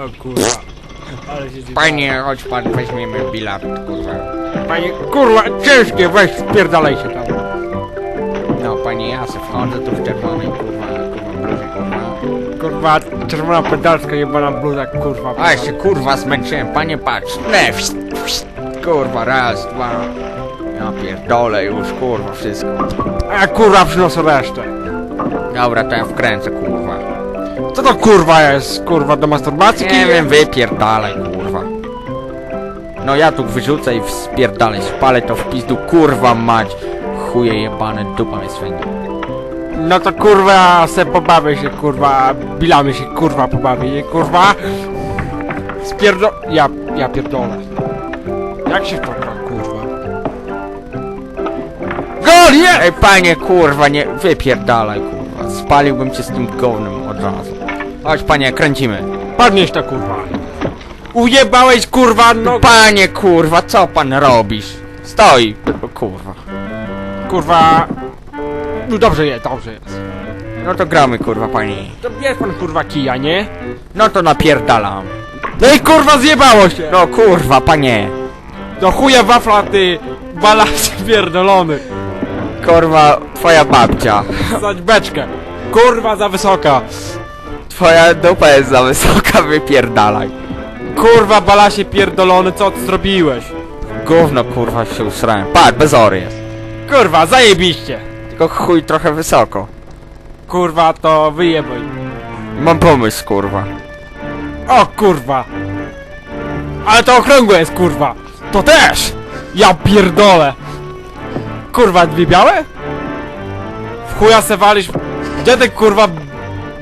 O kurwa. Ale się Panie, chodź pan, weźmiemy bilard, kurwa. Panie, kurwa, ciężkie, weź, spierdalaj się tam. No, panie, ja se wchodzę tu w czerwonej, kurwa, kurwa, bluzie, kurwa. Kurwa, czerwona pedalska, jebana bluza, kurwa. A, ja się, kurwa, zmęczyłem, panie, patrz. Ne, wst, wst. kurwa, raz, dwa. Ja pierdolę już, kurwa, wszystko. A ja kurwa przynoszę resztę. Dobra, to ja wkręcę, kurwa. Co to kurwa jest, kurwa, do masturbacji? Nie wiem, wypierdalaj, kurwa. No ja tu wyrzucę i spierdalaj, spalę to w pizdu, kurwa mać. Chuje jebane, dupa mnie swędzi. No to kurwa, se pobawię się, kurwa, bilamy się, kurwa, pobawię się, kurwa. Spierdo... Ja, ja pierdolę. Jak się wpaka, kurwa? Gol, je! Ej, panie, kurwa, nie, wypierdalaj, kurwa. Spaliłbym cię z tym gównem od razu. Chodź, panie, kręcimy. Podnieś to, kurwa. Ujebałeś, kurwa, no... Panie, kurwa, co pan robisz? Stoi, o, kurwa. Kurwa... No dobrze jest, dobrze jest. No to gramy, kurwa, pani. To bierz pan, kurwa, kija, nie? No to napierdalam. No i kurwa zjebało się! No kurwa, panie. Do chuja wafla, ty... Balas pierdolony. Kurwa, twoja babcia. Zadź beczkę. Kurwa za wysoka. Twoja dupa jest za wysoka, wypierdalaj. Kurwa balasie pierdolony, co ty zrobiłeś? Gówno, kurwa, się usrałem. Patrz, bezory jest. Kurwa, zajebiście. Tylko chuj trochę wysoko. Kurwa, to wyjebaj. Mam pomysł, kurwa. O kurwa. Ale to okrągłe jest, kurwa. To też. Ja pierdolę. Kurwa, dwie białe? W chuja se walisz. Gdzie ty kurwa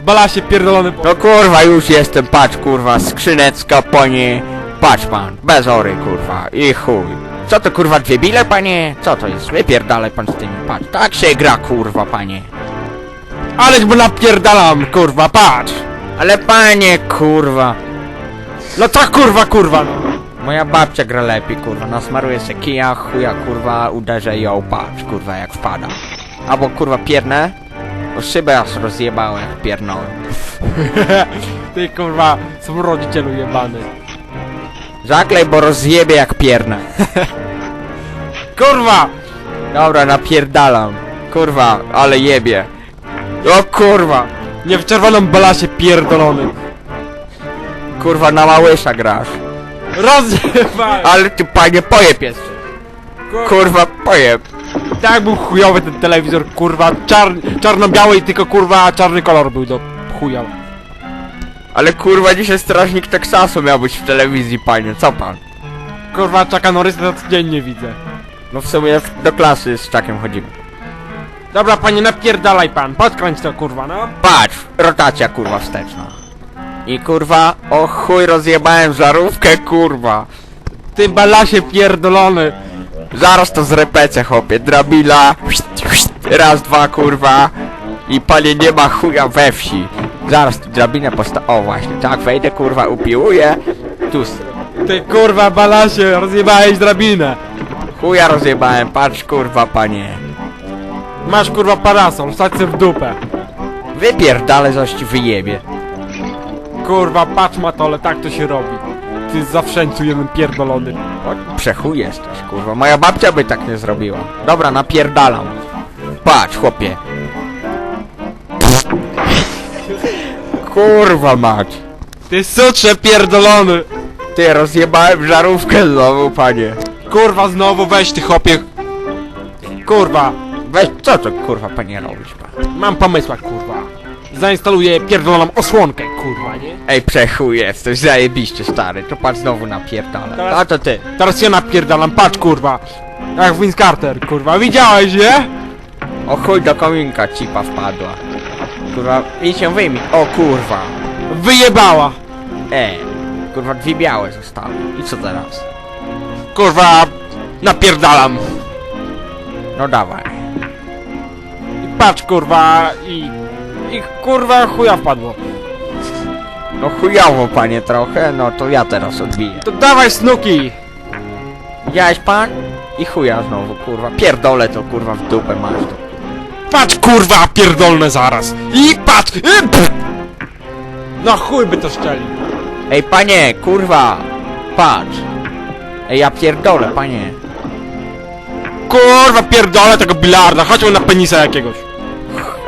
balasie pierdolony? No kurwa, już jestem, patrz, kurwa, skrzynecka, panie. Patrz pan, bezory, kurwa, i chuj. Co to, kurwa, dwie bile, panie? Co to jest? Wypierdalaj pan z tymi, patrz. Tak się gra, kurwa, panie. Aleś bo napierdalam, kurwa, patrz. Ale panie, kurwa. No co kurwa, kurwa. no. Moja babcia gra lepiej, kurwa, nasmaruje se kija, chuja, kurwa, uderzę ją, patrz, kurwa, jak wpada. Albo, kurwa, piernę, bo szybę aż rozjebałem, jak piernąłem. Ty kurwa, są rodzicielu jebany. Zaklej, bo rozjebie jak piernę. Kurwa! Dobra, napierdalam. Kurwa, ale jebie. O kurwa! Nie w czerwoną balasie pierdolony. Kurwa, na małysza grasz. Rozjebaj! Ale ty, panie, pojeb jest. Kurwa, pojeb. Tak był chujowy ten telewizor, kurwa, czar czarno-biały i tylko kurwa czarny kolor był do chuja. Ale kurwa, dzisiaj strażnik Teksasu miał być w telewizji, panie. Co pan? Kurwa, Chucka Norrisa to codziennie widzę. No w sumie do klasy z czakiem chodzimy. Dobra, panie, napierdalaj pan, podkręć to kurwa, no. Patrz, rotacja kurwa wsteczna. I kurwa, o chuj rozjebałem żarówkę, kurwa. Ty balasie pierdolony. Zaraz to zrepecę, chłopie. Drabila. Raz, dwa, kurwa. I panie nie ma chuja we wsi. Zaraz tu drabinę posta... O właśnie, tak, wejdę, kurwa, upiłuję. Tu s- Ty kurwa balasie, rozjebałeś drabinę. chuja rozjebałem, patrz, kurwa, panie. Masz kurwa parasol, wsadź se w dupę. Wypierdalę, zaś ci wyjebie. Kurwa, patrz matole, tak to się robi. Ty zawszęcu jeden pierdolony. O, przechuj jesteś, kurwa. Moja babcia by tak nie zrobiła. Dobra, napierdalam. Patrz, chłopie. Kurwa mać. Ty sucze pierdolony. Ty, rozjebałem żarówkę znowu, panie. Kurwa znowu weź ty chopie. Kurwa, Weź, co to, kurwa, panie robisz, pan? mam pomysła kurwa. Zainstaluję pierdoloną osłonkę kurwa, nie? Ej, przechuj jesteś, zajebiście, stary. To patrz znowu napierdala. Teraz- A to ty. Teraz ja napierdalam, patrz kurwa. Jak Vince Carter, kurwa, widziałeś, nie? O chuj, do kominka cipa wpadła. Kurwa, idź ją wyjmij. O kurwa. Wyjebała. E, kurwa, dwie białe zostały. I co teraz? Kurwa, Napierdalam. No dawaj. I patrz kurwa i... I kurwa chuja wpadło. No chujowo panie trochę, no to ja teraz odbiję. To dawaj snuki. Widziałeś pan? I chuja znowu, kurwa. Pierdolę to kurwa w dupę masz to. Patrz kurwa, pierdolne zaraz. I patrz. I, pff. No chuj by to szczeli. Ej panie, kurwa! Patrz! Ej ja pierdolę, panie. Kurwa pierdolę tego bilarda, chodźmy na penisa jakiegoś.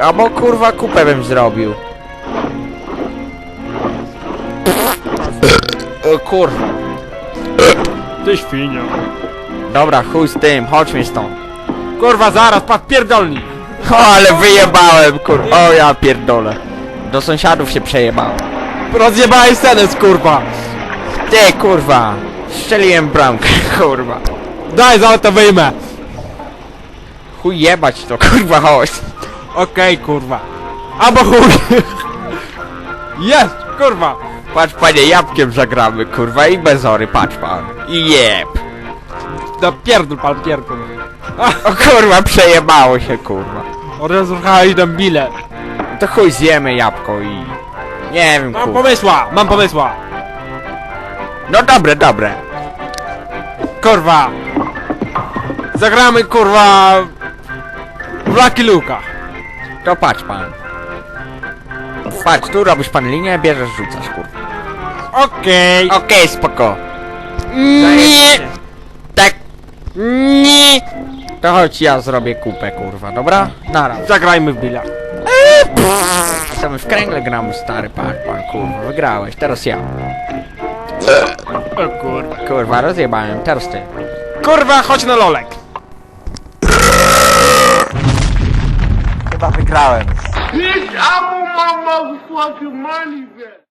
Albo kurwa kupę bym zrobił. Kurwa. Ty świnio. Dobra, chuj z tym, chodźmy stąd. Kurwa zaraz, patrz pierdolni. O, ale wyjebałem, kurwa. O, ja pierdolę. Do sąsiadów się przejebałem. Rozjebałeś scenę kurwa. Ty, kurwa. Strzeliłem bramkę, kurwa. Daj, zaraz to wyjmę. Chuj jebać to, kurwa, chodź. Okej kurwa. Albo chuj. Jest, kurwa. Patrz, panie, jabłkiem zagramy, kurwa, i bezory, patrz pan. I jeb. No pierdol pan pierdol. O kurwa, przejebało się, kurwa. Rozruchałeś tam bile. To chuj zjemy jabłko i... Nie wiem, Mam kurwa. pomysła, mam pomysła. No dobre, dobre. Kurwa. Zagramy kurwa... w Lucky Luka. To patrz pan. Patrz, tu robisz pan linię, bierzesz, rzucasz, kurwa. Okej. Okej, spoko. Nie. Tak. Nie. To chodź, ja zrobię kupę, kurwa, dobra? Nara. Zagrajmy w billa. Co my w kręgle gramy, stary, pan, kurwa, wygrałeś, teraz ja. O kurwa. Kurwa, rozjebałem, teraz ty. Kurwa, chodź na lolek. Chyba wygrałem. Bitch, I want my motherfucking money back.